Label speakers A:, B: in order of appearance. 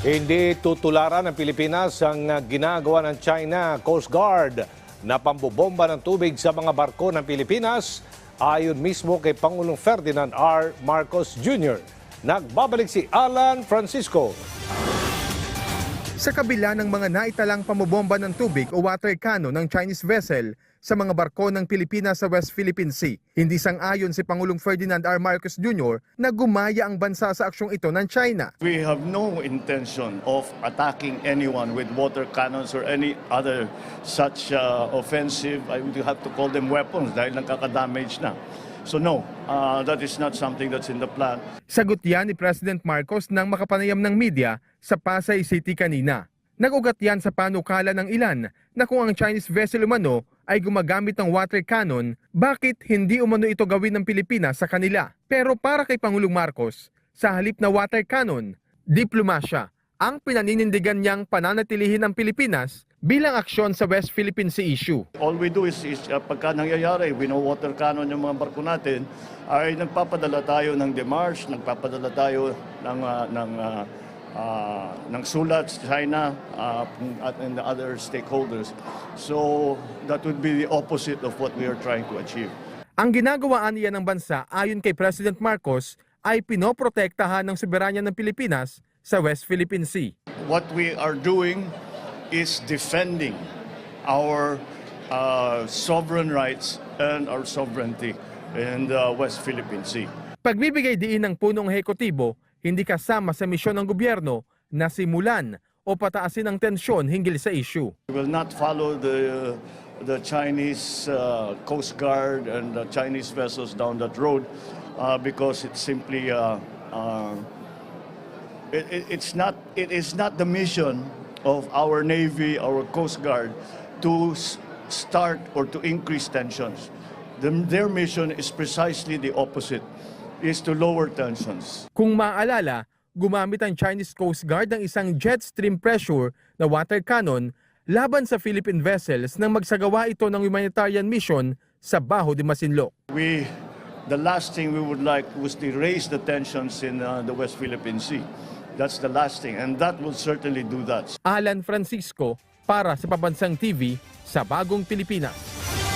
A: Hindi tutularan ng Pilipinas ang ginagawa ng China Coast Guard na pambobomba ng tubig sa mga barko ng Pilipinas ayon mismo kay Pangulong Ferdinand R. Marcos Jr. Nagbabalik si Alan Francisco.
B: Sa kabila ng mga naitalang pamobomba ng tubig o water cannon ng Chinese vessel sa mga barko ng Pilipinas sa West Philippine Sea, hindi sang-ayon si Pangulong Ferdinand R. Marcos Jr. na gumaya ang bansa sa aksyong ito ng China.
C: We have no intention of attacking anyone with water cannons or any other such uh, offensive, I would have to call them weapons dahil nakaka-damage na. So no, uh, that is not something that's in the plan.
B: Sagot yan ni President Marcos nang makapanayam ng media sa Pasay City kanina. Nagugat yan sa panukala ng ilan na kung ang Chinese vessel umano ay gumagamit ng water cannon, bakit hindi umano ito gawin ng Pilipinas sa kanila? Pero para kay Pangulong Marcos, sa halip na water cannon, diplomasya ang pinaninindigan niyang pananatilihin ng Pilipinas bilang aksyon sa West Philippine Sea issue.
C: All we do is, is uh, pagka nangyayari, wino-water cannon yung mga barko natin, ay nagpapadala tayo ng demarche, nagpapadala tayo ng, uh, ng, uh, uh, ng sulat sa China uh, at and the other stakeholders. So that would be the opposite of what we are trying to achieve.
B: Ang ginagawaan niya ng bansa ayon kay President Marcos ay pinoprotektahan ng soberanya ng Pilipinas sa West Philippine Sea.
C: What we are doing is defending our uh, sovereign rights and our sovereignty in the West Philippine Sea.
B: Pagbibigay diin ng punong hekutibo, hindi kasama sa misyon ng gobyerno na simulan o pataasin ang tensyon hinggil sa issue.
C: We will not follow the the Chinese uh, Coast Guard and the Chinese vessels down that road uh, because it's simply uh, uh, it, it, it's not it is not the mission of our Navy, our Coast Guard, to start or to increase tensions. The, their mission is precisely the opposite, is to lower tensions.
B: Kung maaalala, gumamit ang Chinese Coast Guard ng isang jet stream pressure na water cannon laban sa Philippine vessels nang magsagawa ito ng humanitarian mission sa Baho de Masinloc.
C: We, the last thing we would like was to raise the tensions in uh, the West Philippine Sea. That's the last thing, and that will certainly do that.
B: Alan Francisco para sa Pabansang TV sa Bagong Pilipinas.